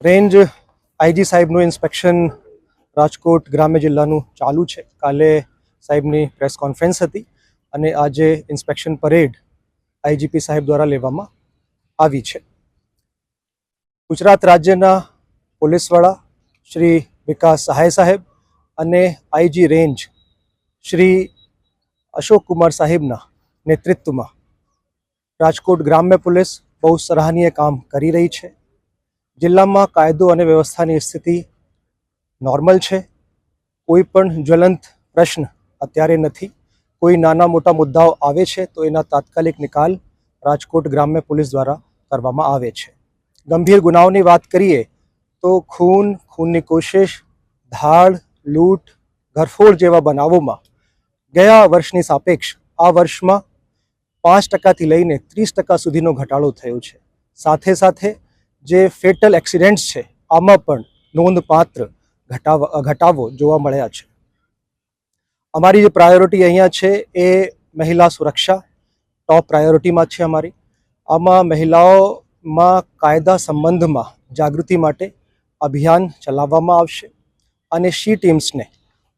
Range IG સાહેબનું inspection Rajkot ગ્રામ્ય જિલ્લાનું ચાલુ છે. કાલે સાહેબની પ્રેસ કોન્ફરન્સ હતી અને આજે ઇન્સ્પેક્શન પરેડ આઈજીપી સાહેબ દ્વારા લેવામાં આવી છે. ગુજરાત રાજ્યના પોલીસ વડા શ્રી વિકાસ સહાય સાહેબ અને આઈજી રેન્જ શ્રી અશોક કુમાર સાહેબના નેતૃત્વમાં રાજકોટ ગ્રામ્ય પોલીસ બહુ સરાહનીય કામ કરી રહી છે. જિલ્લામાં કાયદો અને વ્યવસ્થાની સ્થિતિ નોર્મલ છે. કોઈ પણ જ્વલંત પ્રશ્ન અત્યારે નથી. કોઈ નાના મોટા મુદ્દાઓ આવે છે તો એના તાત્કાલિક નિકાલ રાજકોટ ગ્રામ્ય પોલીસ દ્વારા કરવામાં આવે છે. ગંભીર ગુનાઓની વાત કરીએ તો ખૂન, ખૂનની કોશિશ, ધાડ, લૂંટ, ઘરફોડ જેવા બનાવોમાં ગયા વર્ષની સાપેક્ષ આ વર્ષમાં પાંચ ટકાથી લઈને ત્રીસ ટકા સુધીનો ઘટાડો થયો છે. સાથે સાથે જે ફેટલ એક્સિડન્ટ્સ છે, આમાં પણ નોંધપાત્ર ઘટાવ, ઘટાવો જોવા મળ્યા છે. અમારી જે પ્રાયોરિટી અહીંયા છે એ મહિલા સુરક્ષા ટોપ પ્રાયોરિટીમાં છે અમારી. આમાં મહિલાઓમાં કાયદા સંબંધમાં જાગૃતિ માટે અભિયાન ચલાવવામાં આવશે અને શી ટીમ્સને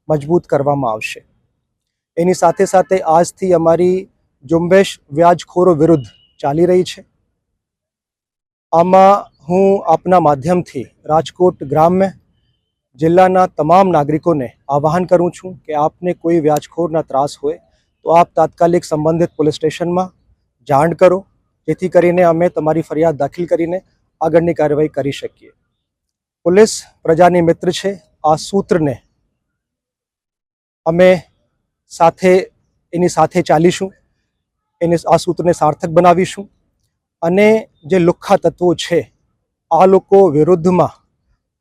મજબૂત કરવામાં આવશે. એની સાથે સાથે આજથી અમારી ઝુંબેશ વ્યાજખોરો વિરુદ્ધ ચાલી રહી છે. આમાં હું આપના માધ્યમથી રાજકોટ ગ્રામ્ય જિલ્લાના તમામ નાગરિકોને આહ્વાન કરું છું કે આપને કોઈ વ્યાજખોરના ત્રાસ હોય તો આપ તાત્કાલિક સંબંધિત પોલીસ સ્ટેશનમાં જાણ કરો, જેથી કરીને અમે તમારી ફરિયાદ દાખલ કરીને આગળની કાર્યવાહી કરી શકીએ. પોલીસ પ્રજાની મિત્ર છે, આ સૂત્રને અમે સાથે, એની સાથે ચાલીશું, એને આ સૂત્રને સાર્થક બનાવીશું. અને જે લુખ્ખા તત્વો છે આ લોકો વિરુદ્ધમાં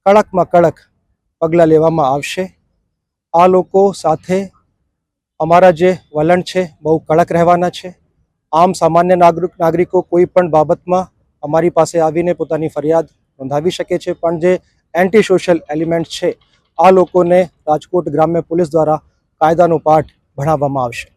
કડકમાં કડક પગલાં લેવામાં આવશે. આ લોકો સાથે અમારા જે વલણ છે, બહુ કડક રહેવાના છે. આમ સામાન્ય નાગરિક, નાગરિકો કોઈ પણ બાબતમાં અમારી પાસે આવીને પોતાની ફરિયાદ નોંધાવી શકે છે. પણ જે એન્ટી સોશિયલ એલિમેન્ટ છે, આ લોકોને રાજકોટ ગ્રામ્ય પોલીસ દ્વારા કાયદાનો પાઠ ભણાવવામાં આવશે.